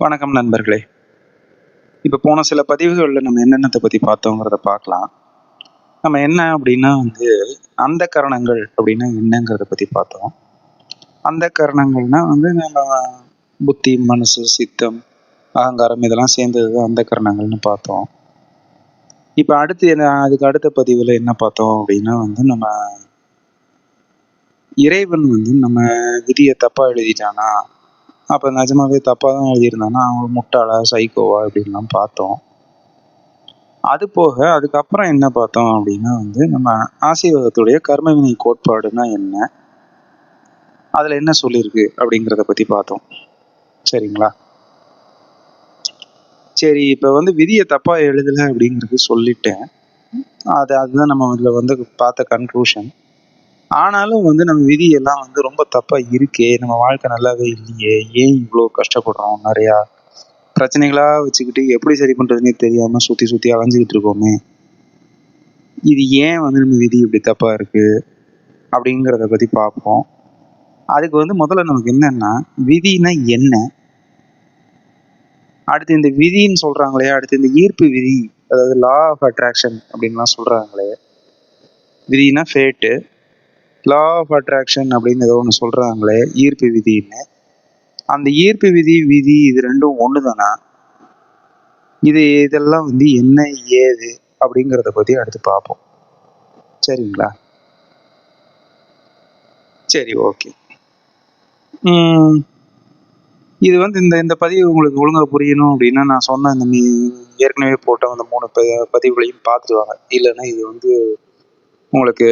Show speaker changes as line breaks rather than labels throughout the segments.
வணக்கம் நண்பர்களே. இப்போ போன சில பதிவுகளில் நம்ம என்னென்னத்தை பற்றி பார்த்தோங்கிறத பார்க்கலாம். நம்ம என்ன அப்படின்னா வந்து அந்த கரணங்கள் அப்படின்னா என்னங்கிறத பற்றி பார்த்தோம். அந்த கரணங்கள்னா வந்து நம்ம புத்தி மனசு சித்தம் அகங்காரம் இதெல்லாம் சேர்ந்தது தான் அந்த கரணங்கள்னு பார்த்தோம். இப்போ அடுத்து என்ன அதுக்கு அடுத்த பதிவில் என்ன பார்த்தோம் அப்படின்னா வந்து நம்ம இறைவன் வந்து நம்ம விதியை தப்பாக எழுதிட்டானா? அப்போ நிஜமாவே தப்பாக தான் எழுதியிருந்தானா அவங்க முட்டாளா சைக்கோவா இப்படின்லாம் பார்த்தோம். அது போக அதுக்கப்புறம் என்ன பார்த்தோம் அப்படின்னா வந்து நம்ம ஆசீர்வாதத்துடைய கர்மவினை கோட்பாடுனா என்ன? அதில் என்ன சொல்லியிருக்கு அப்படிங்கிறத பற்றி பார்த்தோம். சரிங்களா? சரி இப்போ வந்து விதியை தப்பாக எழுதலை அப்படிங்கிறது சொல்லிட்டேன். அது அதுதான் நம்ம இதில் வந்து பார்த்த கன்க்ளூஷன் ஆனாலும் வந்து நம்ம விதியெல்லாம் வந்து ரொம்ப தப்பாக இருக்கே நம்ம வாழ்க்கை நல்லாவே இல்லையே ஏன் இவ்வளோ கஷ்டப்படுறோம் நிறையா பிரச்சனைகளாக வச்சுக்கிட்டு எப்படி சரி பண்ணுறதுனே தெரியாமல் சுற்றி சுற்றி அலைஞ்சிக்கிட்டு இருக்கோமே. இது ஏன் வந்து நம்ம விதி இப்படி தப்பாக இருக்குது அப்படிங்கிறத பற்றி பார்ப்போம். அதுக்கு வந்து முதல்ல நமக்கு என்னென்னா விதினா என்ன? அடுத்து இந்த விதின்னு சொல்கிறாங்களே அடுத்து இந்த ஈர்ப்பு விதி அதாவது லா ஆஃப் அட்ராக்ஷன் அப்படின்லாம் சொல்கிறாங்களே விதினா ஃபேட்டு லா ஆஃப் அட்ராக்ஷன் அப்படின்னு ஏதோ ஒன்று சொல்கிறாங்களே ஈர்ப்பு விதின்னு. அந்த ஈர்ப்பு விதி விதி இது ரெண்டும் ஒன்று தானா இது இதெல்லாம் வந்து என்ன ஏது அப்படிங்கிறத பற்றி அடுத்து பார்ப்போம். சரிங்களா? சரி ஓகே. இது வந்து இந்த இந்த பதிவு உங்களுக்கு ஒழுங்காக புரியணும் அப்படின்னா நான் சொன்ன இந்த ஏற்கனவே போட்ட அந்த மூணு ப பதிவுகளையும் பார்த்துட்டு வாங்க. இல்லைன்னா இது வந்து உங்களுக்கு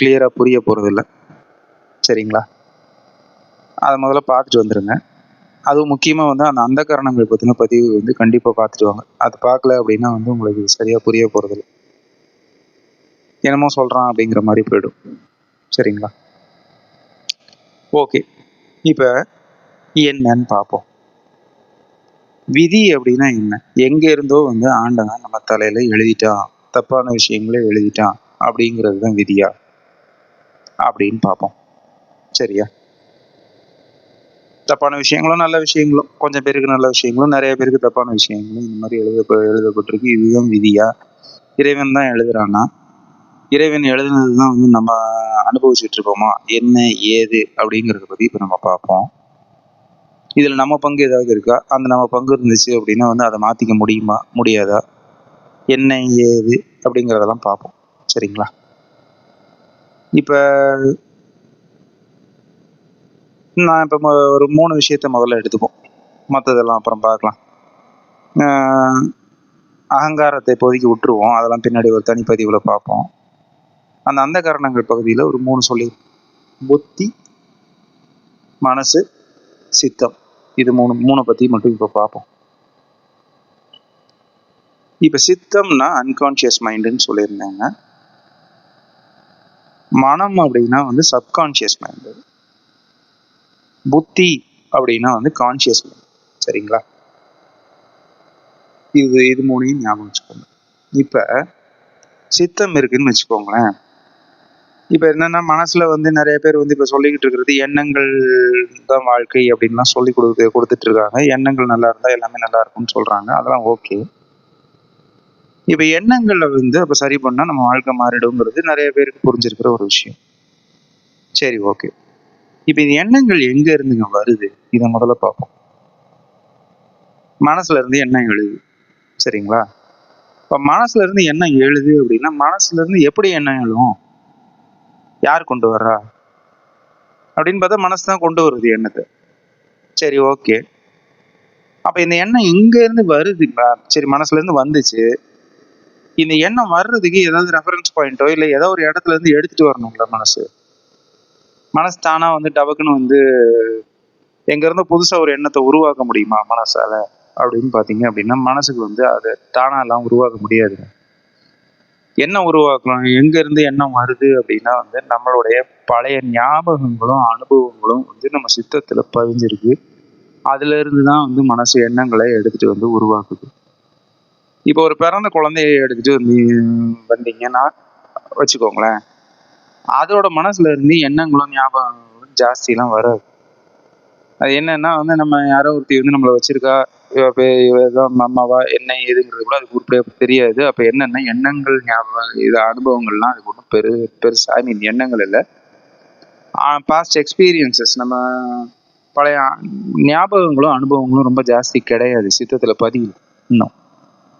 கிளியராக புரிய போகிறதில்ல சரிங்களா? அதை முதல்ல பார்த்துட்டு வந்துடுங்க அதுவும் முக்கியமாக வந்து அந்த அந்த காரணங்கள் பற்றின பதிவு வந்து கண்டிப்பாக பார்த்துட்டு வாங்க. அது பார்க்கல அப்படின்னா வந்து உங்களுக்கு சரியாக புரிய போகிறதில்ல என்னமோ சொல்கிறான் அப்படிங்கிற மாதிரி போயிடும். சரிங்களா? ஓகே. இப்போ என்னன்னு பார்ப்போம். விதி அப்படின்னா என்ன? எங்கே இருந்தோ வந்து ஆண்டவன் நம்ம தலையில் எழுதிட்டான். தப்பான விஷயங்களே எழுதிட்டான். அப்படிங்கிறது தான் விதியா? அப்படின்னு பார்ப்போம். சரியா? தப்பான விஷயங்களும் நல்ல விஷயங்களும் கொஞ்சம் பேருக்கு நல்ல விஷயங்களும் நிறைய பேருக்கு தப்பான விஷயங்களும் இந்த மாதிரி எழுத எழுதப்பட்டிருக்கு. இதுதான் விதியா? இறைவன் தான் எழுதுறானா? இறைவன் எழுதுனது தான் வந்து நம்ம அனுபவிச்சுட்டு இருக்கோமா என்ன ஏது அப்படிங்கிறத பற்றி இப்போ நம்ம பார்ப்போம். இதில் நம்ம பங்கு ஏதாவது இருக்கா? அந்த நம்ம பங்கு இருந்துச்சு அப்படின்னா வந்து அதை மாற்றிக்க முடியுமா? முடியாதா? என்ன ஏது அப்படிங்கிறதெல்லாம் பார்ப்போம். சரிங்களா? இப்போ நான் இப்போ ஒரு மூணு விஷயத்த முதல்ல எடுத்துப்போம். மற்றதெல்லாம் அப்புறம் பார்க்கலாம். அகங்காரத்தை இப்போதைக்கு விட்டுருவோம். அதெல்லாம் பின்னாடி ஒரு தனிப்பதிவில் பார்ப்போம். அந்த அந்த காரணங்கள் பகுதியில் ஒரு மூணு சொல்லி புத்தி மனசு சித்தம். இது மூணு மூணை பற்றி மட்டும் இப்போ பார்ப்போம். இப்போ சித்தம்னா அன்கான்ஷியஸ் மைண்டுன்னு சொல்லியிருந்தாங்க. மனம் அப்படின்னா வந்து சப்கான்ஷியஸ் மைண்டு புத்தி அப்படின்னா வந்து கான்ஷியஸ் மைண்ட் சரிங்களா? இது இது மூணையும் ஞாபகம் வச்சுக்கோங்க. இப்போ சித்தம் இருக்குன்னு வச்சுக்கோங்களேன். இப்போ என்னென்னா மனசில் வந்து நிறைய பேர் வந்து இப்போ சொல்லிக்கிட்டு இருக்கிறது எண்ணங்கள் தான் வாழ்க்கை அப்படின்லாம் சொல்லி கொடுத்து கொடுத்துட்டு இருக்காங்க. எண்ணங்கள் நல்லா இருந்தால் எல்லாமே நல்லா இருக்கும்னு சொல்கிறாங்க அதெல்லாம் ஓகே இப்போ எண்ணங்களை வந்து அப்போ சரி பண்ணால் நம்ம வாழ்க்கை மாறிடுங்கிறது நிறைய பேருக்கு புரிஞ்சிருக்கிற ஒரு விஷயம். சரி ஓகே இப்போ இந்த எண்ணங்கள் எங்கே இருந்துங்க வருது? இதை முதல்ல பார்ப்போம். மனசுல இருந்து எண்ணம் எழுது. சரிங்களா? இப்போ மனசுல இருந்து எண்ணம் எழுது அப்படின்னா மனசுல இருந்து எப்படி எண்ணம் எழும்? யார் கொண்டு வர்றா? அப்படின்னு பார்த்தா மனசு தான் கொண்டு வருது எண்ணத்தை. சரி ஓகே அப்போ இந்த எண்ணம் இங்கேருந்து வருதுங்களா? சரி மனசுலேருந்து வந்துச்சு. இந்த எண்ணம் வர்றதுக்கு ஏதாவது ரெஃபரன்ஸ் பாயிண்டோ இல்லை ஏதோ ஒரு இடத்துல இருந்து எடுத்துட்டு வரணுங்களா மனசு? மனசு தானா வந்து டபக்குன்னு வந்து எங்க இருந்து புதுசா ஒரு எண்ணத்தை உருவாக்க முடியுமா மனசால? அப்படின்னு பாத்தீங்க அப்படின்னா மனசுக்கு வந்து அதை தானா எல்லாம் உருவாக்க முடியாதுங்க என்ன உருவாக்கலாம்? எங்க இருந்து எண்ணம் வருது அப்படின்னா வந்து நம்மளுடைய பழைய ஞாபகங்களும் அனுபவங்களும் வந்து நம்ம சித்தத்துல பதிஞ்சிருக்கு. அதுல இருந்து தான் வந்து மனசு எண்ணங்களை எடுத்துட்டு வந்து உருவாக்குது. இப்போ ஒரு பிறந்த குழந்தைய எடுத்துட்டு வந்து வந்தீங்கன்னா வச்சுக்கோங்களேன். அதோட மனசுல இருந்து எண்ணங்களும் ஞாபகங்களும் ஜாஸ்தியெல்லாம் வராது. அது என்னன்னா வந்து நம்ம யாரோ ஒருத்தி வந்து நம்மளை வச்சிருக்கா இவதான் தான் அம்மாவா என்ன ஏதுங்கிறது கூட அதுக்கு உருப்படியா தெரியாது. அப்ப என்னன்னா எண்ணங்கள் ஞாபகம் இது அனுபவங்கள்லாம் அதுக்கு ஒன்றும் பெரு பெருசா ஐ மீன் எண்ணங்கள் இல்லை. பாஸ்ட் எக்ஸ்பீரியன்சஸ் நம்ம பழைய ஞாபகங்களும் அனுபவங்களும் ரொம்ப ஜாஸ்தி கிடையாது. சித்தத்துல பதியும். இன்னும்.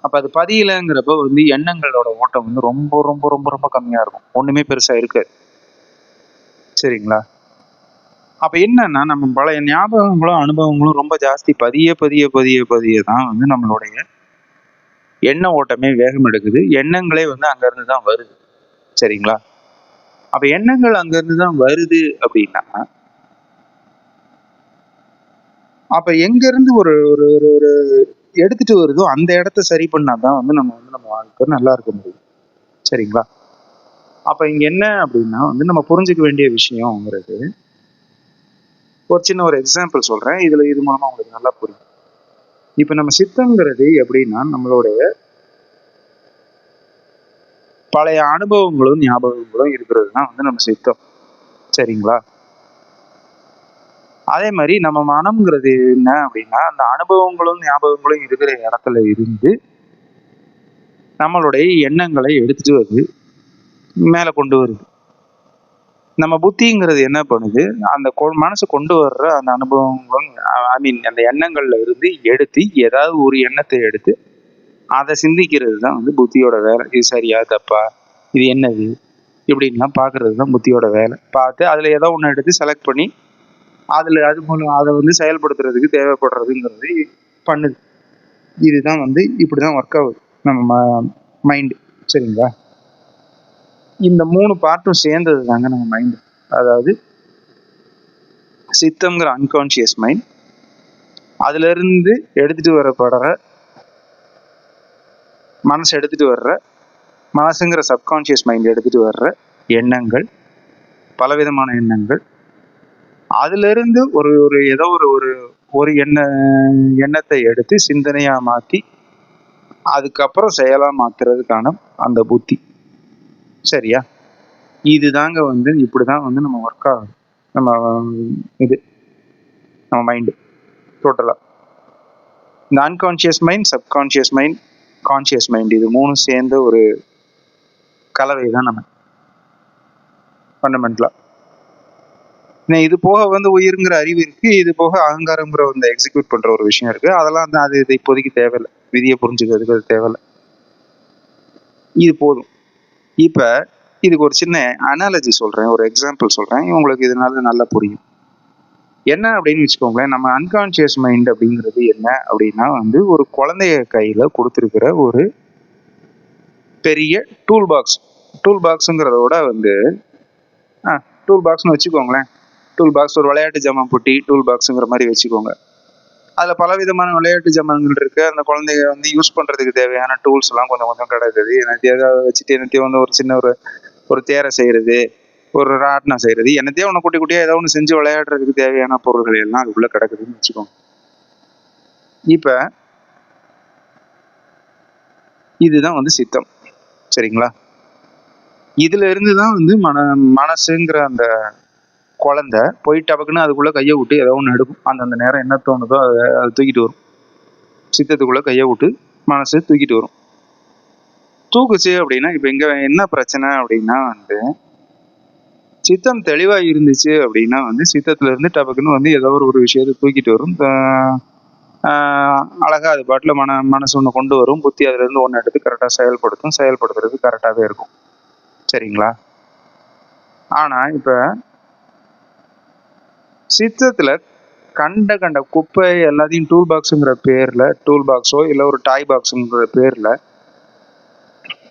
அப்போ அது பதியலைங்கிறப்ப வந்து எண்ணங்களோட ஓட்டம் வந்து ரொம்ப ரொம்ப ரொம்ப ரொம்ப கம்மியாக இருக்கும். ஒன்றுமே பெருசாக இருக்காது. சரிங்களா? அப்போ என்னன்னா நம்ம பழைய ஞாபகங்களும் அனுபவங்களும் ரொம்ப ஜாஸ்தி பதிய பதிய பதிய பதிய தான் வந்து நம்மளுடைய எண்ண ஓட்டமே வேகம் எடுக்குது. எண்ணங்களே வந்து அங்கேருந்து தான் வருது. சரிங்களா? அப்போ எண்ணங்கள் அங்கேருந்து தான் வருது அப்படின்னா அப்போ எங்கேருந்து ஒரு ஒரு ஒரு ஒரு எடுத்துட்டு வருதோ அந்த இடத்த சரி பண்ணாதான் வந்து நம்ம வந்து நம்ம வாழ்க்கை நல்லா இருக்க முடியும். சரிங்களா? அப்ப இங்க என்ன அப்படின்னா வந்து நம்ம புரிஞ்சுக்க வேண்டிய விஷயம்ங்கிறது ஒரு சின்ன ஒரு எக்ஸாம்பிள் சொல்றேன். இதுல இது மூலமா உங்களுக்கு நல்லா புரியும். இப்ப நம்ம சித்தங்கிறது எப்படின்னா நம்மளுடைய பழைய அனுபவங்களும் ஞாபகங்களும் இருக்கிறது தான் வந்து நம்ம சித்தம். சரிங்களா? அதே மாதிரி நம்ம மனம்ங்கிறது என்ன அப்படின்னா அந்த அனுபவங்களும் ஞாபகங்களும் இருக்கிற இடத்துல இருந்து நம்மளுடைய எண்ணங்களை எடுத்துட்டு வருது மேலே கொண்டு வருது. நம்ம புத்திங்கிறது என்ன பண்ணுது? அந்த கொ- மனசு கொண்டு வர்ற அந்த அனுபவங்களும் ஐ மீன் அந்த எண்ணங்கள்ல இருந்து எடுத்து ஏதாவது ஒரு எண்ணத்தை எடுத்து அதை சிந்திக்கிறது தான் வந்து புத்தியோட வேலை. இது சரியா தப்பா? இது என்னது? இப்படின்லாம் பார்க்கறது தான் புத்தியோட வேலை. பார்த்து அதில் ஏதோ ஒன்று எடுத்து செலக்ட் பண்ணி அதில் அது மூலம் அதை வந்து செயல்படுத்துறதுக்கு தேவைப்படுறதுங்கிறது பண்ணுது. இதுதான் வந்து இப்படி தான் ஒர்க் ஆகுது நம்ம மைண்டு சரிங்களா? இந்த மூணு பார்ட்டும் சேர்ந்தது தாங்க நம்ம மைண்டு அதாவது சித்தம்ங்கிற அன்கான்ஷியஸ் மைண்ட் அதுலேருந்து எடுத்துகிட்டு எடுத்துட்டு வரப்படுற மனசு எடுத்துட்டு வர்ற மனசுங்கிற சப்கான்ஷியஸ் மைண்ட் எடுத்துட்டு வர்ற எண்ணங்கள் பலவிதமான எண்ணங்கள் அதுல இருந்து ஒரு ஒரு ஏதோ ஒரு ஒரு ஒரு எண்ண எண்ணத்தை எடுத்து சிந்தனையா மாத்தி அதுக்கப்புறம் செயலா மாத்துறதுக்கான அந்த புத்தி. சரியா? இதுதாங்க வந்து இப்படிதான் வந்து நம்ம ஒர்க் ஆகும் நம்ம இது நம்ம மைண்டு டோட்டலா இந்த unconscious mind subconscious mind conscious mind இது மூணும் சேர்ந்த ஒரு கலவை தான் நம்ம ஃபண்டமெண்டலாக இது போக வந்து உயிருங்கிற அறிவு இருக்கு இது போக அகங்காரங்கிற அந்த எக்ஸிக்யூட் பண்ற ஒரு விஷயம் இருக்கு. அதெல்லாம் வந்து அது இது இப்போதைக்கு தேவையில்லை. விதியை புரிஞ்சுக்கிறதுக்கு அது தேவையில்லை. இது போதும். இப்ப இதுக்கு ஒரு சின்ன அனாலஜி சொல்றேன் ஒரு எக்ஸாம்பிள் சொல்றேன். உங்களுக்கு இதனால நல்லா புரியும். என்ன அப்படின்னு வச்சுக்கோங்களேன் நம்ம அன்கான்ஷியஸ் மைண்ட் அப்படிங்கிறது என்ன அப்படின்னா வந்து ஒரு குழந்தைய கையில கொடுத்துருக்கிற ஒரு பெரிய டூல் பாக்ஸ் டூல் பாக்ஸுங்கிறதோட வந்து ஆ டூல் பாக்ஸ்னு வச்சுக்கோங்களேன். டூல் பாக்ஸ் ஒரு விளையாட்டு ஜாமான் பொட்டி டூல் பாக்ஸுங்கிற மாதிரி வச்சுக்கோங்க. அதில் பல விதமான விளையாட்டு ஜாமான்கள் இருக்கு. அந்த குழந்தைங்க வந்து யூஸ் பண்றதுக்கு தேவையான டூல்ஸ் எல்லாம் கொஞ்சம் கொஞ்சம் கிடைக்குது. என்னத்தையாவது அதை வச்சுட்டு என்னத்தையும் வந்து ஒரு சின்ன ஒரு ஒரு தேரை செய்யறது ஒரு ராட்னா செய்யறது என்னத்தையோ ஒன்று குட்டி குட்டியாக ஏதோ ஒன்று செஞ்சு விளையாடுறதுக்கு தேவையான பொருள்கள் எல்லாம் அதுக்குள்ளே கிடக்குதுன்னு வச்சுக்கோங்க. இப்ப இதுதான் வந்து சித்தம். சரிங்களா? இதுல இருந்து தான் வந்து மன மனசுங்கிற அந்த குழந்தை போய் டபக்குன்னு அதுக்குள்ள கையை விட்டு ஏதோ ஒன்று எடுக்கும். அந்தந்த நேரம் என்ன தோணுதோ அதை அது தூக்கிட்டு வரும். சித்தத்துக்குள்ள கையை விட்டு மனசு தூக்கிட்டு வரும். தூக்குச்சு அப்படின்னா இப்போ இங்கே என்ன பிரச்சனை அப்படின்னா வந்து சித்தம் தெளிவாக இருந்துச்சு அப்படின்னா வந்து சித்தத்துல இருந்து டபக்குன்னு வந்து ஏதோ ஒரு ஒரு விஷயத்தை தூக்கிட்டு வரும். அழகாக அது பாட்டில் மன மனசு ஒன்று கொண்டு வரும். புத்தி அதுலேருந்து ஒன்று எடுத்து கரெக்டாக செயல்படுத்தும். செயல்படுத்துறது கரெக்டாகவே இருக்கும். சரிங்களா? ஆனால் இப்போ சித்தத்தில் கண்ட கண்ட குப்பை எல்லாத்தையும் டூல் பாக்ஸுங்கிற பேரில் டூல் பாக்ஸோ இல்லை ஒரு டாய் பாக்ஸுங்கிற பேரில்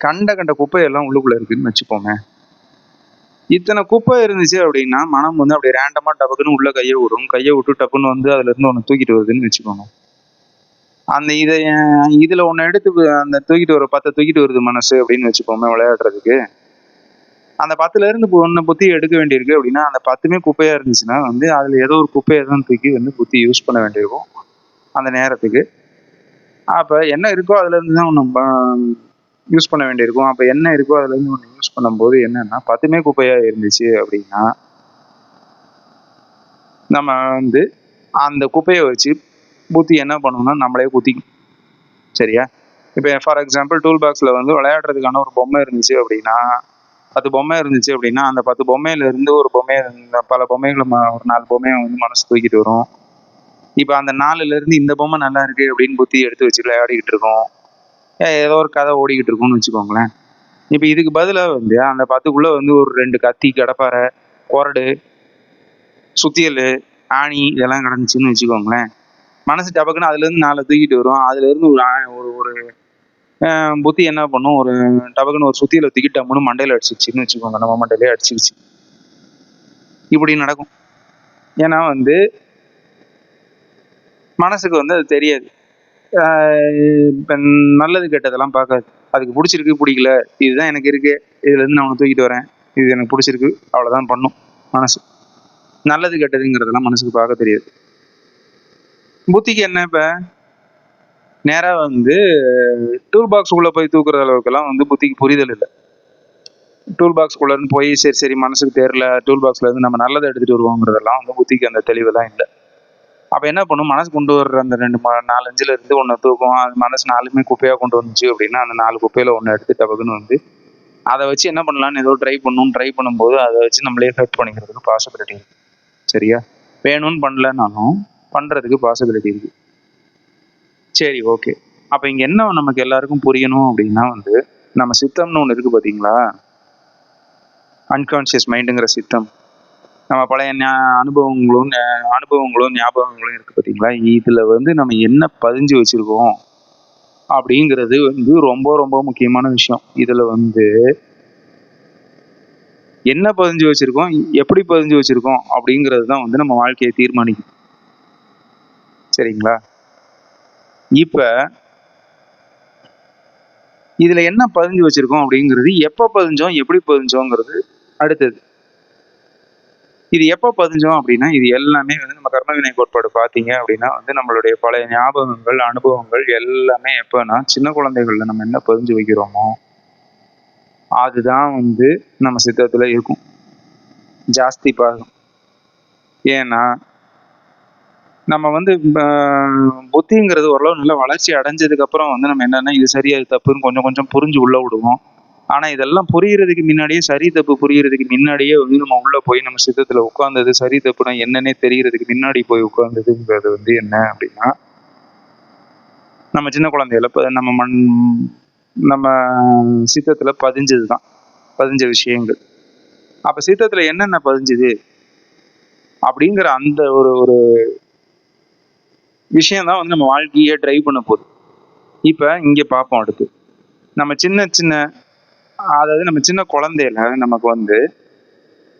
கண்ட கண்ட குப்பை எல்லாம் இருக்குதுன்னு இருக்குன்னு வச்சுப்போமே இத்தனை குப்பை இருந்துச்சு அப்படின்னா மனம் வந்து அப்படியே ரேண்டமாக டபக்குன்னு உள்ளே கையை விடும் கையை விட்டு டப்புன்னு வந்து அதுலேருந்து ஒன்று தூக்கிட்டு வருதுன்னு வச்சுக்கோங்க. அந்த இதை இதில் ஒன்று எடுத்து அந்த தூக்கிட்டு வர பத்தை தூக்கிட்டு வருது மனசு அப்படின்னு வச்சுப்போமே விளையாடுறதுக்கு. அந்த பத்துல இருந்து இப்போ புத்தி எடுக்க வேண்டியிருக்கு அப்படின்னா அந்த பத்துமே குப்பையா இருந்துச்சுன்னா வந்து அதுல ஏதோ ஒரு குப்பையை தான் தூக்கி வந்து புத்தி யூஸ் பண்ண வேண்டியிருக்கும். அந்த நேரத்துக்கு. அப்ப என்ன இருக்கோ அதுல இருந்து தான் ஒன்று யூஸ் பண்ண வேண்டியிருக்கும். அப்ப என்ன இருக்கோ அதுல இருந்து ஒன்று யூஸ் பண்ணும்போது என்னன்னா பத்துமே குப்பையா இருந்துச்சு அப்படின்னா நம்ம வந்து அந்த குப்பையை வச்சு புத்தி என்ன பண்ணும்னா நம்மளே குத்திக்கும் சரியா? இப்போ ஃபார் எக்ஸாம்பிள் டூல் பாக்ஸில் வந்து விளையாடுறதுக்கான ஒரு பொம்மை இருந்துச்சு அப்படின்னா பத்து பொம்மை இருந்துச்சு அப்படின்னா அந்த பத்து பொம்மையில இருந்து ஒரு பொம்மை இந்த பல பொம்மைகளை ஒரு நாலு பொம்மையை வந்து மனசு தூக்கிட்டு வரும். இப்போ அந்த நாலுல இருந்து இந்த பொம்மை நல்லா இருக்கு அப்படின்னு புத்தி எடுத்து வச்சு விளையாடிக்கிட்டு இருக்கோம். ஏதோ ஒரு கதை ஓடிக்கிட்டு இருக்கும்னு வச்சுக்கோங்களேன். இப்போ இதுக்கு பதிலாக வந்து அந்த பத்துக்குள்ள வந்து ஒரு ரெண்டு கத்தி கடப்பாரை கொரடு சுத்தியல் ஆணி இதெல்லாம் கிடந்துச்சுன்னு வச்சுக்கோங்களேன். மனசு டபக்குன்னு அதுலேருந்து நாலு தூக்கிட்டு வரும். அதுலேருந்து ஒரு ஒரு ஒரு புத்தி என்ன பண்ணும்? ஒரு டபக்குன்னு ஒரு சுத்தியில தூக்கி டம்முன்னு மண்டையில அடிச்சிருச்சுன்னு வச்சுக்கோங்க. நம்ம மண்டையிலே அடிச்சிருச்சு. இப்படி நடக்கும். ஏன்னா வந்து மனசுக்கு வந்து அது தெரியாது. இப்போ நல்லது கெட்டதெல்லாம் பார்க்காது. அதுக்கு பிடிச்சிருக்கு பிடிக்கல. இதுதான் எனக்கு இருக்கு. இதுலேருந்து நான் உன்னை தூக்கிட்டு வரேன். இது எனக்கு பிடிச்சிருக்கு. அவ்வளோதான் பண்ணும் மனசு. நல்லது கெட்டதுங்கிறதெல்லாம் மனசுக்கு பார்க்க தெரியாது. புத்திக்கு என்ன இப்போ? நேராக வந்து டூல் பாக்ஸ் போய் தூக்குற அளவுக்குலாம் வந்து புத்திக்கு புரிதல் இல்லை. டூல் பாக்ஸ் இருந்து போய் சரி சரி மனசுக்கு தெரில டூல் பாக்ஸில் இருந்து நம்ம நல்லதை எடுத்துகிட்டு வருவோங்கிறதெல்லாம் வந்து புத்திக்கு அந்த தெளிவெல்லாம் இல்லை. அப்போ என்ன பண்ணும்? மனசு கொண்டு வர்ற அந்த ரெண்டு நாலஞ்சில் இருந்து ஒன்று தூக்கும். அது மனசு நாலுமே குப்பையாக கொண்டு வந்துச்சு அப்படின்னா அந்த நாலு குப்பையில் ஒன்று எடுத்து டபக்குன்னு வந்து அதை வச்சு என்ன பண்ணலாம்னு ஏதோ ட்ரை பண்ணணும் ட்ரை பண்ணும்போது அதை வச்சு நம்மளே ஹெல்ப் பண்ணிக்கிறதுக்கு பாசிபிலிட்டி இருக்குது சரியா? வேணும்னு பண்ணலனாலும் பண்ணுறதுக்கு பாசிபிலிட்டி இருக்குது சரி ஓகே அப்போ இங்கே என்ன நமக்கு எல்லாருக்கும் புரியணும் அப்படின்னா வந்து நம்ம சித்தம்னு ஒன்று இருக்குது பார்த்தீங்களா அன்கான்ஷியஸ் மைண்டுங்கிற சித்தம். நம்ம பழைய அனுபவங்களும் அனுபவங்களும் ஞாபகங்களும் இருக்குது பார்த்தீங்களா இதில் வந்து நம்ம என்ன பதிஞ்சு வச்சுருக்கோம் அப்படிங்கிறது வந்து ரொம்ப ரொம்ப முக்கியமான விஷயம். இதில் வந்து என்ன பதிஞ்சு வச்சுருக்கோம் எப்படி பதிஞ்சு வச்சுருக்கோம் அப்படிங்கிறது தான் வந்து நம்ம வாழ்க்கையை தீர்மானிக்கும். சரிங்களா? இப்போ இதில் என்ன பதிஞ்சு வச்சிருக்கோம் அப்படிங்கிறது எப்போ பதிஞ்சோம் எப்படி பதிஞ்சோங்கிறது அடுத்தது. இது எப்போ பதிஞ்சோம் அப்படின்னா இது எல்லாமே வந்து நம்ம கர்மவினை கோட்பாடு பார்த்தீங்க அப்படின்னா வந்து நம்மளுடைய பழைய ஞாபகங்கள் அனுபவங்கள் எல்லாமே எப்போனா சின்ன குழந்தைகளில் நம்ம என்ன பதிஞ்சு வைக்கிறோமோ அதுதான் வந்து நம்ம சித்தத்தில் இருக்கும். ஜாஸ்தி பாகம் ஏன்னா நம்ம வந்து புத்திங்கிறது ஓரளவு நல்ல வளர்ச்சி அடைஞ்சதுக்கு அப்புறம் வந்து நம்ம என்னன்னா இது சரியா இது தப்புன்னு கொஞ்சம் கொஞ்சம் புரிஞ்சு உள்ள விடுவோம். ஆனா இதெல்லாம் புரியறதுக்கு முன்னாடியே சரி தப்பு புரியறதுக்கு முன்னாடியே வந்து நம்ம உள்ள போய் நம்ம சித்தத்துல உட்கார்ந்தது சரி தப்புனா என்னன்னே தெரியறதுக்கு முன்னாடி போய் உட்கார்ந்ததுங்கிறது வந்து என்ன அப்படின்னா நம்ம சின்ன குழந்தையில நம்ம மண் நம்ம சித்தத்துல பதிஞ்சதுதான் பதிஞ்ச விஷயங்கள். அப்ப சித்தத்துல என்னென்ன பதிஞ்சுது? அப்படிங்கிற அந்த ஒரு ஒரு விஷயம் தான் வந்து நம்ம வாழ்க்கையே ட்ரைவ் பண்ண போகுது. இப்போ இங்கே பார்ப்போம் அடுத்து. நம்ம சின்ன சின்ன அதாவது நம்ம சின்ன குழந்தையில நமக்கு வந்து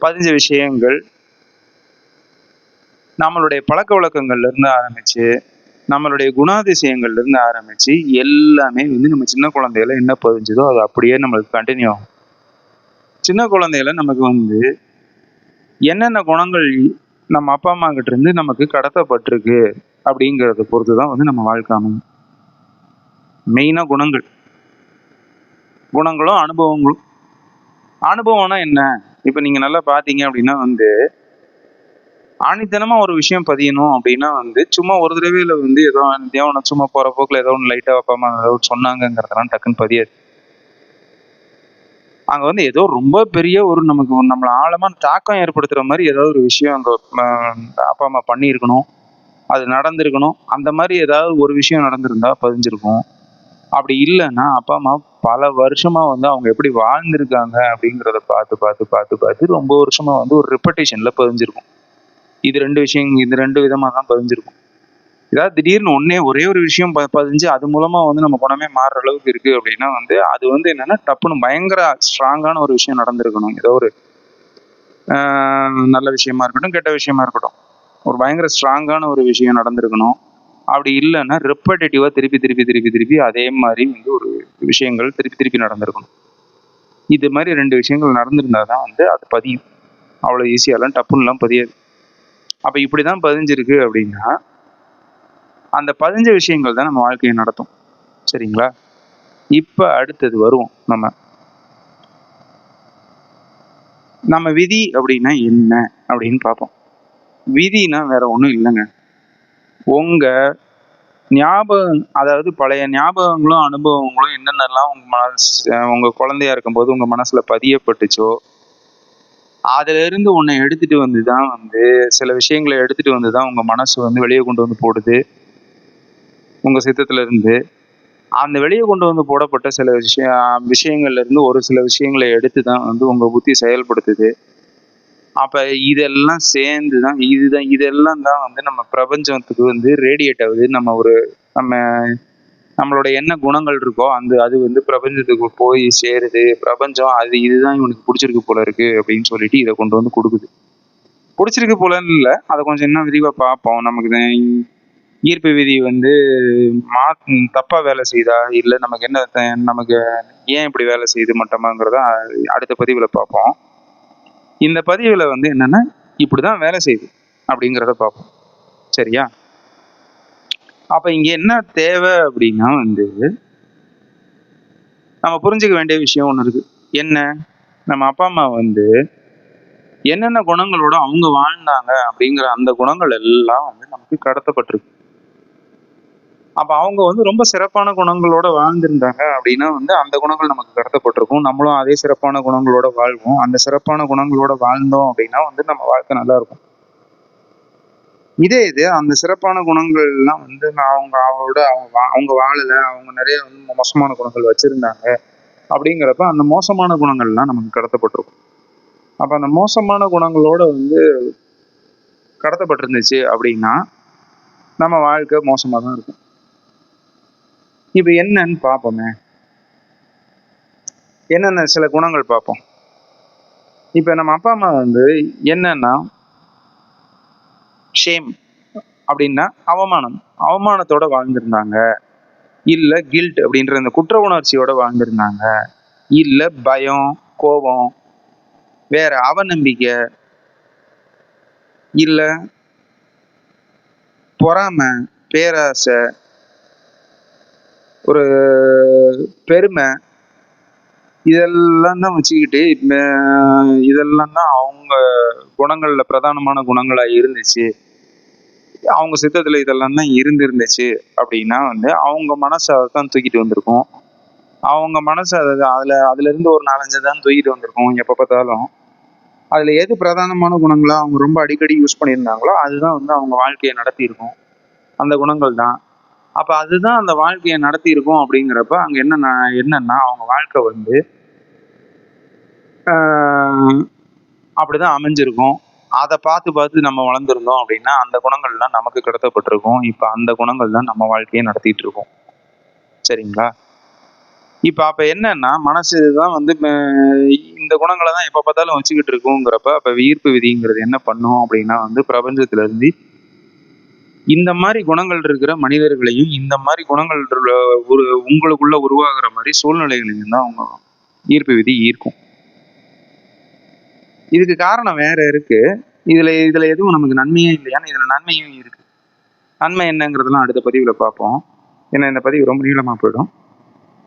பதிஞ்ச விஷயங்கள் நம்மளுடைய பழக்க வழக்கங்கள்ல இருந்து ஆரம்பிச்சு நம்மளுடைய குணாதிசயங்கள்ல இருந்து ஆரம்பிச்சு எல்லாமே வந்து நம்ம சின்ன குழந்தையில என்ன பதிஞ்சதோ அது அப்படியே நம்மளுக்கு கண்டினியூ ஆகும். சின்ன குழந்தையில நமக்கு வந்து என்னென்ன குணங்கள் நம்ம அப்பா அம்மா கிட்ட இருந்து நமக்கு கடத்தப்பட்டிருக்கு? அப்படிங்கிறத பொறுத்து தான் வந்து நம்ம வாழ்க்கை அமையும். மெயினாக குணங்கள். குணங்களும் அனுபவங்களும். அனுபவம்னா என்ன? இப்போ நீங்கள் நல்லா பார்த்தீங்க அப்படின்னா வந்து ஆணித்தனமா ஒரு விஷயம் பதியணும் அப்படின்னா வந்து சும்மா ஒரு தடவையில வந்து ஏதோ தேவனை ஒன்று சும்மா போகிற போக்கில் ஏதோ ஒன்று லைட்டாக அப்பா அம்மா ஏதோ சொன்னாங்கங்கிறதெல்லாம் டக்குன்னு பதியாது. அங்கே வந்து ஏதோ ரொம்ப பெரிய ஒரு நமக்கு நம்மளை ஆழமாக தாக்கம் ஏற்படுத்துகிற மாதிரி ஏதாவது ஒரு விஷயம் அங்கே அப்பா அம்மா பண்ணியிருக்கணும். அது நடந்திருக்கணும். அந்த மாதிரி ஏதாவது ஒரு விஷயம் நடந்திருந்தா பதிஞ்சிருக்கும். அப்படி இல்லைன்னா அப்பா அம்மா பல வருஷமா வந்து அவங்க எப்படி வாழ்ந்திருக்காங்க அப்படிங்கிறத பார்த்து பார்த்து பார்த்து பார்த்து ரொம்ப வருஷமா வந்து ஒரு ரிப்பட்டேஷனில் பதிஞ்சிருக்கும். இது ரெண்டு விஷயம் இது ரெண்டு விதமாக தான் பதிஞ்சிருக்கும். ஏதாவது திடீர்னு ஒன்னே ஒரே ஒரு விஷயம் ப- பதிஞ்சு அது மூலமா வந்து நம்ம குணமே மாறுற அளவுக்கு இருக்கு அப்படின்னா வந்து அது வந்து என்னன்னா டப்புன்னு பயங்கர ஸ்ட்ராங்கான ஒரு விஷயம் நடந்திருக்கணும். ஏதோ ஒரு நல்ல விஷயமா இருக்கட்டும் கெட்ட விஷயமா இருக்கட்டும். ஒரு பயங்கர ஸ்ட்ராங்கான ஒரு விஷயம் நடந்திருக்கணும். அப்படி இல்லைன்னா ரிப்படேட்டிவாக திருப்பி திருப்பி திருப்பி திருப்பி அதே மாதிரி வந்து ஒரு விஷயங்கள் திருப்பி திருப்பி நடந்திருக்கணும். இது மாதிரி ரெண்டு விஷயங்கள் நடந்திருந்தா தான் வந்து அது பதியும். அவ்வளோ ஈஸியாலாம் டப்புன்னெலாம் பதியாது. அப்போ இப்படி தான் பதிஞ்சிருக்கு அப்படின்னா அந்த பதிஞ்ச விஷயங்கள் தான் நம்ம வாழ்க்கையை நடத்தும். சரிங்களா? இப்போ அடுத்தது வருவோம் நம்ம. நம்ம விதி அப்படின்னா என்ன அப்படின்னு பார்ப்போம். விதினா வேற ஒன்றும் இல்லைங்க. உங்க ஞாபகம் அதாவது பழைய ஞாபகங்களும் அனுபவங்களும் என்னென்னலாம் உங்க மனசு உங்க குழந்தையா இருக்கும்போது உங்க மனசுல பதியப்பட்டுச்சோ அதுல இருந்து உன்னை எடுத்துட்டு வந்து தான் வந்து சில விஷயங்களை எடுத்துட்டு வந்து தான் உங்க மனசு வந்து வெளியே கொண்டு வந்து போடுது. உங்க சித்தத்துல இருந்து அந்த வெளியே கொண்டு வந்து போடப்பட்ட சில விஷய விஷயங்கள்ல இருந்து ஒரு சில விஷயங்களை எடுத்து தான் வந்து உங்க புத்தி செயல்படுத்துது. அப்போ இதெல்லாம் சேர்ந்து தான் இதுதான் இதெல்லாம் தான் வந்து நம்ம பிரபஞ்சத்துக்கு வந்து ரேடியேட் ஆகுது. நம்ம ஒரு நம்ம நம்மளோட என்ன குணங்கள் இருக்கோ அந்த அது வந்து பிரபஞ்சத்துக்கு போய் சேருது. பிரபஞ்சம் அது இதுதான் இவனுக்கு பிடிச்சிருக்கு போல இருக்கு அப்படின்னு சொல்லிட்டு இதை கொண்டு வந்து கொடுக்குது. பிடிச்சிருக்கு போலன்னு இல்லை அதை கொஞ்சம் இன்னும் விரிவாக பார்ப்போம். நமக்கு ஈர்ப்பு விதி வந்து மா தப்பாக வேலை செய்தா இல்லை நமக்கு என்ன நமக்கு ஏன் இப்படி வேலை செய்யுது மட்டமாங்கிறத அடுத்த பதிவில் பார்ப்போம். இந்த பதிவில் வந்து என்னென்னா இப்படி தான் வேலை செய்யுது அப்படிங்கிறத பார்ப்போம். சரியா? அப்போ இங்கே என்ன தேவை அப்படின்னா வந்து நம்ம புரிஞ்சுக்க வேண்டிய விஷயம் ஒன்று இருக்குது என்ன? நம்ம அப்பா அம்மா வந்து என்னென்ன குணங்களோட அவங்க வாழ்ந்தாங்க அப்படிங்கிற அந்த குணங்கள் எல்லாம் வந்து நமக்கு கடத்தப்பட்டிருக்கு. அப்போ அவங்க வந்து ரொம்ப சிறப்பான குணங்களோட வாழ்ந்திருந்தாங்க அப்படின்னா வந்து அந்த குணங்கள் நமக்கு கடத்தப்பட்டிருக்கும். நம்மளும் அதே சிறப்பான குணங்களோட வாழ்வோம். அந்த சிறப்பான குணங்களோட வாழ்ந்தோம் அப்படின்னா வந்து நம்ம வாழ்க்கை நல்லா இருக்கும். இதே இது அந்த சிறப்பான குணங்கள்லாம் வந்து நான் அவங்க அவங்களோட அவங்க வா- அவங்க வாழலை அவங்க நிறைய வந்து மோசமான குணங்கள் வச்சிருந்தாங்க அப்படிங்கிறப்ப அந்த மோசமான குணங்கள்லாம் நமக்கு கடத்தப்பட்டிருக்கும். அப்போ அந்த மோசமான குணங்களோட வந்து கடத்தப்பட்டிருந்துச்சு அப்படின்னா நம்ம வாழ்க்கை மோசமாக தான் இருக்கும். இப்போ என்னன்னு பார்ப்போமே என்னென்ன சில குணங்கள் பார்ப்போம் இப்போ நம்ம அப்பா அம்மா வந்து என்னன்னா ஷேம் அப்படின்னா அவமானம். அவமானத்தோட வாழ்ந்திருந்தாங்க. இல்லை கில்ட் அப்படின்ற இந்த குற்ற உணர்ச்சியோட வாழ்ந்திருந்தாங்க. இல்லை பயம் கோபம் வேற அவநம்பிக்கை இல்லை பொறாமை பேராசை ஒரு பெருமை. இதெல்லாம் தான் வச்சுக்கிட்டு இதெல்லாம் தான் அவங்க குணங்களில் பிரதானமான குணங்களாக இருந்துச்சு. அவங்க சித்தத்தில் இதெல்லாம் தான் இருந்திருந்துச்சு அப்படின்னா வந்து அவங்க மனசை தான் தூக்கிட்டு வந்திருக்கும். அவங்க மனசு அதை அதில் அதுலேருந்து ஒரு நாலஞ்சு தான் தூக்கிட்டு வந்திருக்கும் எப்போ பார்த்தாலும். அதில் எது பிரதானமான குணங்களாக அவங்க ரொம்ப அடிக்கடி யூஸ் பண்ணியிருந்தாங்களோ அதுதான் வந்து அவங்க வாழ்க்கையை நடத்தியிருக்கும். அந்த குணங்கள் தான். அப்போ அதுதான் அந்த வாழ்க்கையை நடத்தியிருக்கோம் அப்படிங்கிறப்ப அங்கே என்ன என்னன்னா அவங்க வாழ்க்கை வந்து அப்படிதான் அமைஞ்சிருக்கும். அதை பார்த்து பார்த்து நம்ம வளர்ந்துருந்தோம் அப்படின்னா அந்த குணங்கள்லாம் நமக்கு கடத்தப்பட்டிருக்கும். இப்போ அந்த குணங்கள் தான் நம்ம வாழ்க்கையை நடத்திட்டு இருக்கோம் சரிங்களா? இப்போ அப்போ என்னன்னா மனசு தான் வந்து இந்த குணங்களை தான் எப்போ பார்த்தாலும் வச்சுக்கிட்டு இருக்குங்கிறப்ப அப்போ ஈர்ப்பு விதிங்கிறது என்ன பண்ணும் அப்படின்னா வந்து பிரபஞ்சத்துல இருந்து இந்த மாதிரி குணங்கள் இருக்கிற மனிதர்களையும் இந்த மாதிரி குணங்கள் உள்ள ஒரு உங்களுக்குள்ள உருவாகிற மாதிரி சூழ்நிலைகளையும் தான் அவங்க ஈர்ப்பு விதி ஈர்க்கும். இதுக்கு காரணம் வேற இருக்கு. இதுல இதுல எதுவும் நமக்கு நன்மையே இல்லையான்னு இதுல நன்மையும் இருக்கு. நன்மை என்னங்கிறதெல்லாம் அடுத்த பதிவுல பார்ப்போம். ஏன்னா இந்த பதிவு ரொம்ப நீளமா போயிடும்.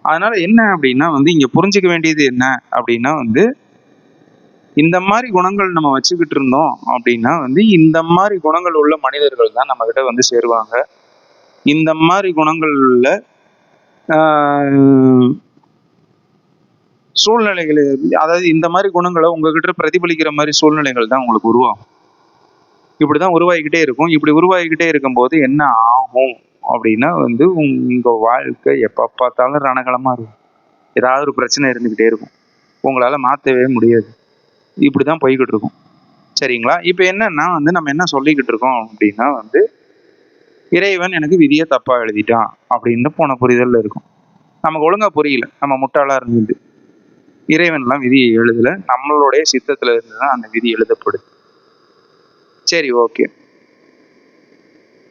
அதனால என்ன அப்படின்னா வந்து இங்க புரிஞ்சுக்க வேண்டியது என்ன அப்படின்னா வந்து இந்த மாதிரி குணங்கள் நம்ம வச்சுக்கிட்டு இருந்தோம் அப்படின்னா வந்து இந்த மாதிரி குணங்கள் உள்ள மனிதர்கள் தான் நம்ம கிட்ட வந்து சேருவாங்க. இந்த மாதிரி குணங்கள் உள்ள சூழ்நிலைகள் அதாவது இந்த மாதிரி குணங்களை உங்ககிட்ட பிரதிபலிக்கிற மாதிரி சூழ்நிலைகள் தான் உங்களுக்கு உருவாகும். இப்படிதான் உருவாகிக்கிட்டே இருக்கும். இப்படி உருவாகிக்கிட்டே இருக்கும்போது என்ன ஆகும் அப்படின்னா வந்து உங்க வாழ்க்கை எப்ப பார்த்தாலும் ரணகலமா இருக்கும். ஏதாவது ஒரு பிரச்சனை இருந்துகிட்டே இருக்கும். உங்களால மாத்தவே முடியாது. இப்படிதான் போய்கிட்டு இருக்கும் சரிங்களா? இப்போ என்னன்னா வந்து நம்ம என்ன சொல்லிக்கிட்டு இருக்கோம் அப்படின்னா வந்து இறைவன் எனக்கு விதியை தப்பாக எழுதிட்டான் அப்படின்னு போன புரிதலில் இருக்கும். நமக்கு ஒழுங்காக புரியல. நம்ம முட்டாளாக இருந்தது இறைவன்லாம் விதியை எழுதலை. நம்மளுடைய சித்தத்தில் இருந்து தான் அந்த விதி எழுதப்படுது. சரி ஓகே.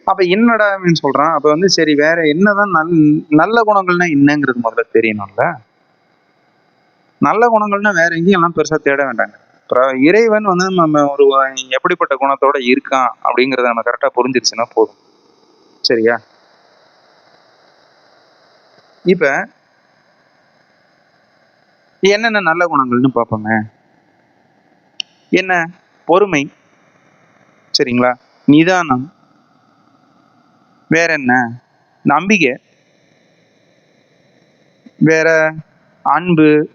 அப்போ என்னடா சொல்கிறான் அப்போ வந்து சரி வேற என்னதான் நல் நல்ல குணங்கள்னா என்னங்கிறது முதல்ல தெரியணும்ல. நல்ல குணங்கள்னா வேற எங்கேயும் எல்லாம் பெருசாக தேட வேண்டாங்க. இறைவன் வந்து நம்ம ஒரு எப்படிப்பட்ட குணத்தோட இருக்கான் அப்படிங்கிறத நம்ம கரெக்டாக புரிஞ்சிருச்சுன்னா போதும். சரியா? இப்ப என்னென்ன நல்ல குணங்கள்னு பார்ப்போமே என்ன? பொறுமை. சரிங்களா? நிதானம். வேற என்ன நம்பிக்கை. வேற? அன்பு.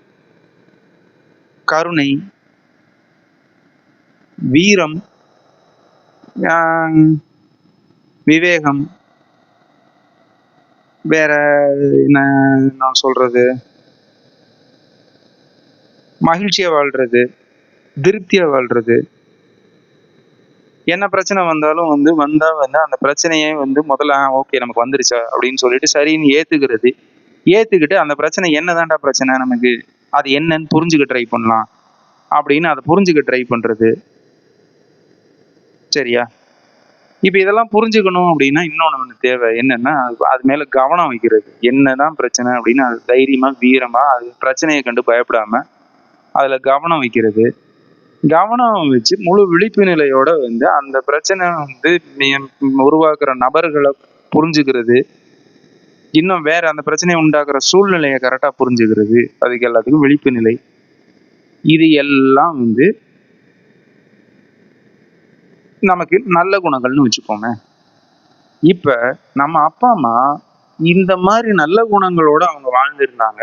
கருணை. வீரம் விவேகம் வேற என்ன நான் சொல்றது? மகிழ்ச்சியா வாழ்றது திருப்தியா வாழ்றது. என்ன பிரச்சனை வந்தாலும் வந்து வந்தா வந்து அந்த பிரச்சனையே வந்து முதல்ல ஓகே நமக்கு வந்துருச்சா அப்படின்னு சொல்லிட்டு சரின்னு ஏத்துக்கிறது. ஏத்துக்கிட்டு அந்த பிரச்சனை என்னதான்டா பிரச்சனை நமக்கு? அது என்னன்னு புரிஞ்சுக்க ட்ரை பண்ணலாம். அப்படின்னு அதை புரிஞ்சுக்க ட்ரை பண்றது. சரியா? இப்போ இதெல்லாம் புரிஞ்சுக்கணும் அப்படின்னா இன்னொன்று ஒன்று தேவை. என்னன்னா அது- அது கவனம் வைக்கிறது. என்னதான் பிரச்சனை அப்படின்னு அது தைரியமாக வீரமாக அது பிரச்சனையை கண்டு பயப்படாம அதில் கவனம் வைக்கிறது. கவனம் வச்சு முழு விழிப்பு நிலையோட வந்து அந்த பிரச்சனை வந்து நீ- உருவாக்குற நபர்களை புரிஞ்சுக்கிறது. இன்னும் வேற அந்த பிரச்சனையை உண்டாக்குற சூழ்நிலையை கரெக்டாக புரிஞ்சுக்கிறது. அதுக்கு எல்லாத்துக்கும் விழிப்பு நிலை. இது எல்லாம் வந்து நமக்கு நல்ல குணங்கள்னு வச்சுக்கோங்க இப்ப நம்ம அப்பா அம்மா இந்த மாதிரி நல்ல குணங்களோட அவங்க வாழ்ந்திருந்தாங்க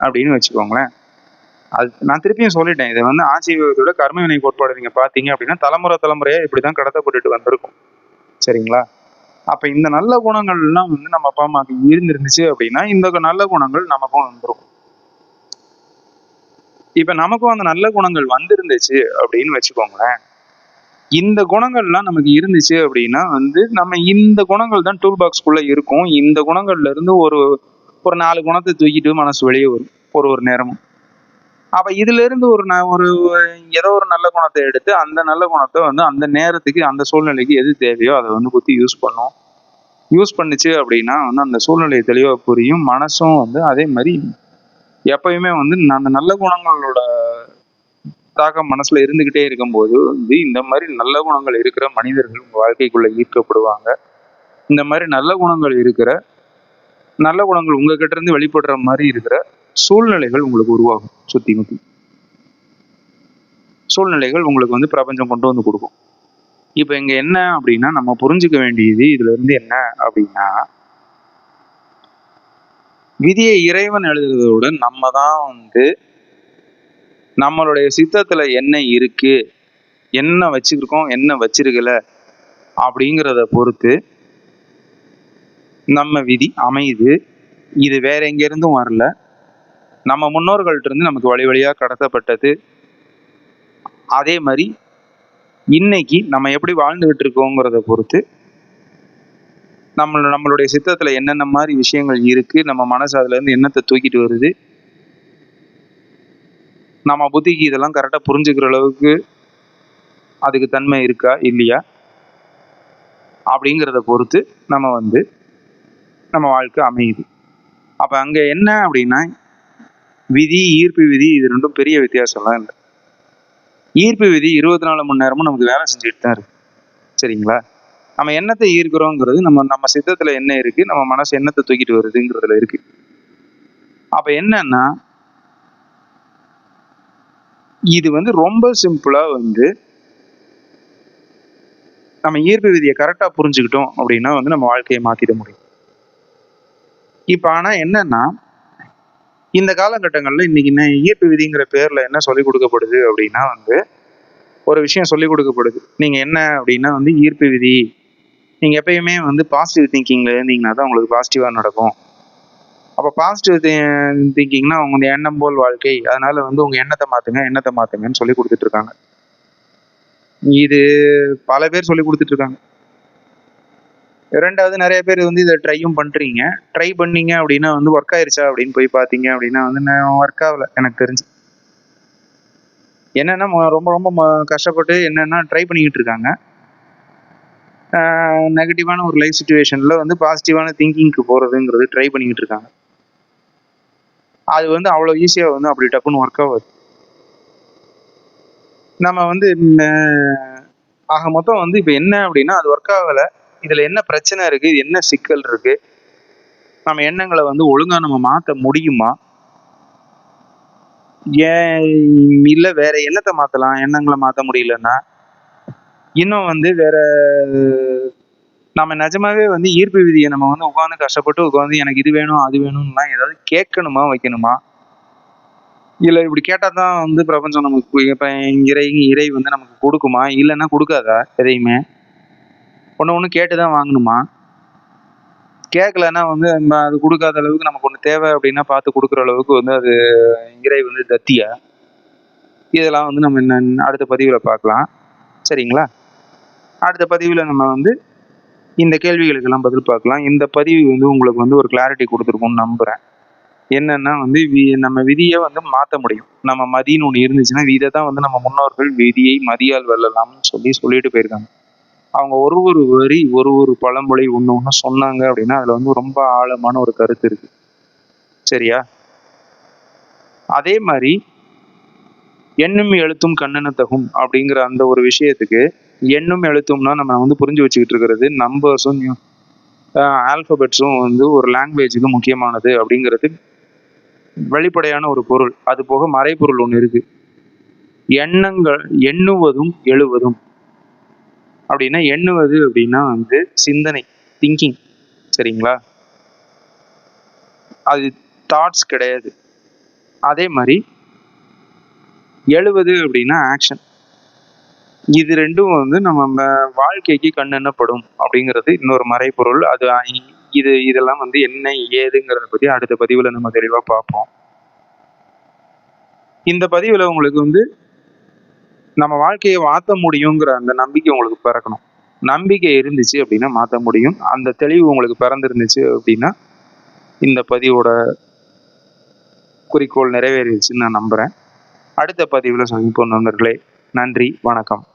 அப்படின்னு வச்சுக்கோங்களேன். அது நான் திருப்பியும் சொல்லிட்டேன் இதை வந்து ஆசீர்வாதத்தோட கர்மவினை கோட்பாடு நீங்க பாத்தீங்க அப்படின்னா தலைமுறை தலைமுறையா இப்படிதான் கடத்தப்பட்டுட்டு வந்திருக்கும். சரிங்களா? அப்ப இந்த நல்ல குணங்கள்லாம் வந்து நம்ம அப்பா அம்மாவுக்கு இருந்திருந்துச்சு அப்படின்னா இந்த நல்ல குணங்கள் நமக்கும் வந்துருக்கும். இப்ப நமக்கும் அந்த நல்ல குணங்கள் வந்திருந்துச்சு அப்படின்னு வச்சுக்கோங்களேன். இந்த குணங்கள்லாம் நமக்கு இருந்துச்சு அப்படின்னா வந்து நம்ம இந்த குணங்கள் தான் டூல் பாக்ஸ்க்குள்ளே இருக்கும். இந்த குணங்கள்ல இருந்து ஒரு ஒரு நாலு குணத்தை தூக்கிட்டு மனசு வெளியே வரும் ஒரு ஒரு நேரமும். அப்போ இதுலேருந்து ஒரு ந- ஒரு ஏதோ ஒரு நல்ல குணத்தை எடுத்து அந்த நல்ல குணத்தை வந்து அந்த நேரத்துக்கு அந்த சூழ்நிலைக்கு எது தேவையோ அதை வந்து குத்தி யூஸ் பண்ணும். யூஸ் பண்ணுச்சு அப்படின்னா வந்து அந்த சூழ்நிலை தெளிவாக புரியும். மனசும் வந்து அதே மாதிரி எப்பயுமே வந்து அந்த நல்ல குணங்களோட தாக்கம் மனசுல இருந்துகிட்டே இருக்கும்போது வந்து இந்த மாதிரி நல்ல குணங்கள் இருக்கிற மனிதர்கள் உங்க வாழ்க்கைக்குள்ள ஈர்க்கப்படுவாங்க. இந்த மாதிரி நல்ல குணங்கள் இருக்கிற நல்ல குணங்கள் உங்ககிட்ட இருந்து வெளிப்படுற மாதிரி இருக்கிற சூழ்நிலைகள் உங்களுக்கு உருவாகும் சுத்தி முத்தி. சூழ்நிலைகள் உங்களுக்கு வந்து பிரபஞ்சம் கொண்டு வந்து கொடுக்கும். இப்ப இங்க என்ன அப்படின்னா நம்ம புரிஞ்சுக்க வேண்டியது இதுல இருந்து என்ன அப்படின்னா விதியை இறைவன் எழுதுறதோட நம்ம தான் வந்து நம்மளுடைய சித்தத்தில் என்ன இருக்கு? என்ன வச்சுருக்கோம்? என்ன வச்சிருக்கல? அப்படிங்கிறத பொறுத்து நம்ம விதி அமையுது. இது வேற எங்கேருந்தும் வரல. நம்ம முன்னோர்கள்ட்டிருந்து நமக்கு வழி வழியாக கடத்தப்பட்டது. அதே மாதிரி இன்னைக்கு நம்ம எப்படி வாழ்ந்துகிட்டு இருக்கோங்கிறத பொறுத்து நம்ம நம்மளுடைய சித்தத்தில் என்னென்ன மாதிரி விஷயங்கள் இருக்குது நம்ம மனசு அதுலேருந்து என்னத்தை தூக்கிட்டு வருது? நம்ம புத்திக்கு இதெல்லாம் கரெக்டாக புரிஞ்சுக்கிற அளவுக்கு அதுக்கு தன்மை இருக்கா? இல்லையா? அப்படிங்கிறத பொறுத்து நம்ம வந்து நம்ம வாழ்க்கை அமையுது. அப்போ அங்கே என்ன அப்படின்னா விதி ஈர்ப்பு விதி இது ரெண்டும் பெரிய வித்தியாசம்லாம் இல்லை. ஈர்ப்பு விதி இருபத்தி நாலு மணி நேரமும் நமக்கு வேலை செஞ்சுட்டு தான் இருக்கு. சரிங்களா? நம்ம என்னத்தை ஈர்க்கிறோங்கிறது நம்ம நம்ம சித்தத்தில் என்ன இருக்குது நம்ம மனசு என்னத்தை தூக்கிட்டு வருதுங்கிறதுல இருக்குது அப்போ என்னன்னா இது வந்து ரொம்ப சிம்பிளாக வந்து நம்ம ஈர்ப்பு விதியை கரெக்டாக புரிஞ்சுக்கிட்டோம் அப்படின்னா வந்து நம்ம வாழ்க்கையை மாற்றிட முடியும். இப்போ ஆனால் என்னன்னா இந்த காலகட்டங்களில் இன்னைக்கு என்ன ஈர்ப்பு விதிங்கிற பேரில் என்ன சொல்லிக் கொடுக்கப்படுது அப்படின்னா வந்து ஒரு விஷயம் சொல்லிக் கொடுக்கப்படுது. நீங்கள் என்ன அப்படின்னா வந்து ஈர்ப்பு விதி நீங்கள் எப்பயுமே வந்து பாசிட்டிவ் திங்கிங்கில் இருந்தீங்கன்னா தான் உங்களுக்கு பாசிட்டிவாக நடக்கும். அப்போ பாசிட்டிவ் திங்கிங்னா உங்க எண்ணம் போல் வாழ்க்கை. அதனால வந்து உங்க எண்ணத்தை மாத்துங்க எண்ணத்தை மாத்துங்கன்னு சொல்லி கொடுத்துட்டு இருக்காங்க. இது பல பேர் சொல்லி கொடுத்துட்டு இருக்காங்க. ரெண்டாவது நிறைய பேர் வந்து இதை ட்ரையும் பண்றீங்க. ட்ரை பண்ணீங்க அப்படின்னா வந்து ஒர்க் ஆயிருச்சா அப்படின்னு போய் பார்த்தீங்க அப்படின்னா வந்து நான் ஒர்க் ஆகல எனக்கு தெரிஞ்சு. என்னன்னா ரொம்ப ரொம்ப கஷ்டப்பட்டு என்னன்னா ட்ரை பண்ணிக்கிட்டு இருக்காங்க. நெகட்டிவான ஒரு லைஃப் சுச்சுவேஷனில் வந்து பாசிட்டிவான திங்கிங்க்கு போகிறதுங்கிறது ட்ரை பண்ணிக்கிட்டு இருக்காங்க. அது வந்து அவ்வளோ ஈஸியாக வந்து அப்படி டப்புன்னு ஒர்க் ஆகாது. நம்ம வந்து ஆக மொத்தம் வந்து இப்போ என்ன அப்படின்னா அது ஒர்க் ஆகலை. இதில் என்ன பிரச்சனை இருக்குது என்ன சிக்கல் இருக்குது நம்ம எண்ணங்களை வந்து ஒழுங்காக நம்ம மாற்ற முடியுமா? ஏன் இல்லை வேற எண்ணத்தை மாற்றலாம் எண்ணங்களை மாற்ற முடியலன்னா இன்னும் வந்து வேற நம்ம நிஜமாவே வந்து ஈர்ப்பு விதியை நம்ம வந்து உட்காந்து கஷ்டப்பட்டு உட்காந்து எனக்கு இது வேணும் அது வேணும்லாம் ஏதாவது கேட்கணுமா வைக்கணுமா? இல்லை இப்படி கேட்டால் தான் வந்து பிரபஞ்சம் நமக்கு இப்போ இறை இறை வந்து நமக்கு கொடுக்குமா? இல்லைன்னா கொடுக்காதா எதையுமே? ஒன்று ஒன்று கேட்டு தான் வாங்கணுமா? கேட்கலன்னா வந்து நம்ம அது கொடுக்காத அளவுக்கு நமக்கு ஒன்று தேவை அப்படின்னா பார்த்து கொடுக்குற அளவுக்கு வந்து அது இறை வந்து தத்தியா. இதெல்லாம் வந்து நம்ம என்ன அடுத்த பதிவில் பார்க்கலாம். சரிங்களா? அடுத்த பதிவில் நம்ம வந்து இந்த கேள்விகளுக்கெல்லாம் பதில் பார்க்கலாம். இந்த பதிவு வந்து உங்களுக்கு வந்து ஒரு கிளாரிட்டி கொடுத்துருக்கும்னு நம்புகிறேன் என்னன்னா வந்து வி- நம்ம விதியை வந்து மாற்ற முடியும். நம்ம மதின்னு ஒன்று இருந்துச்சுன்னா இதை தான் வந்து நம்ம முன்னோர்கள் விதியை மதியால் வெல்லலாம்னு சொல்லி சொல்லிட்டு போயிருக்காங்க. அவங்க ஒரு ஒரு வரி ஒரு ஒரு பழமொழி ஒன்று ஒன்று சொன்னாங்க அப்படின்னா அதில் வந்து ரொம்ப ஆழமான ஒரு கருத்து இருக்கு. சரியா? அதே மாதிரி எண்ணும் எழுத்தும் கண்ணெனத்தகும் அப்படிங்கிற அந்த ஒரு விஷயத்துக்கு எண்ணும் எழுத்தும்னா நம்ம வந்து புரிஞ்சு வச்சுக்கிட்டு இருக்கிறது நம்பர்ஸும் ஆல்பபெட்ஸும் வந்து ஒரு லாங்குவேஜுக்கு முக்கியமானது அப்படிங்கிறது வெளிப்படையான ஒரு பொருள். அது போக மறைப்பொருள் ஒன்று இருக்கு. எண்ணங்கள் எண்ணுவதும் எழுவதும். அப்படின்னா எண்ணுவது அப்படின்னா வந்து சிந்தனை திங்கிங் சரிங்களா? அது தாட்ஸ் கிடையாது. அதே மாதிரி எழுவது அப்படின்னா ஆக்ஷன் இது ரெண்டும் வந்து நம்ம வாழ்க்கைக்கு கண்ணென்னப்படும் அப்படிங்கிறது இன்னொரு மறைப்பொருள் அது இது இதெல்லாம் வந்து என்ன ஏதுங்கிறத பத்தி அடுத்த பதிவுல நம்ம தெளிவா பார்ப்போம். இந்த பதிவுல உங்களுக்கு வந்து நம்ம வாழ்க்கையை மாற்ற முடியுங்கிற அந்த நம்பிக்கை உங்களுக்கு பிறக்கணும். நம்பிக்கை இருந்துச்சு அப்படின்னா மாற்ற முடியும். அந்த தெளிவு உங்களுக்கு பிறந்திருந்துச்சு அப்படின்னா இந்த பதிவோட குறிக்கோள் நிறைவேறிடுச்சுன்னு நான் நம்புறேன். அடுத்த பதிவில் சந்திப்போம் நண்பர்களே. நன்றி வணக்கம்.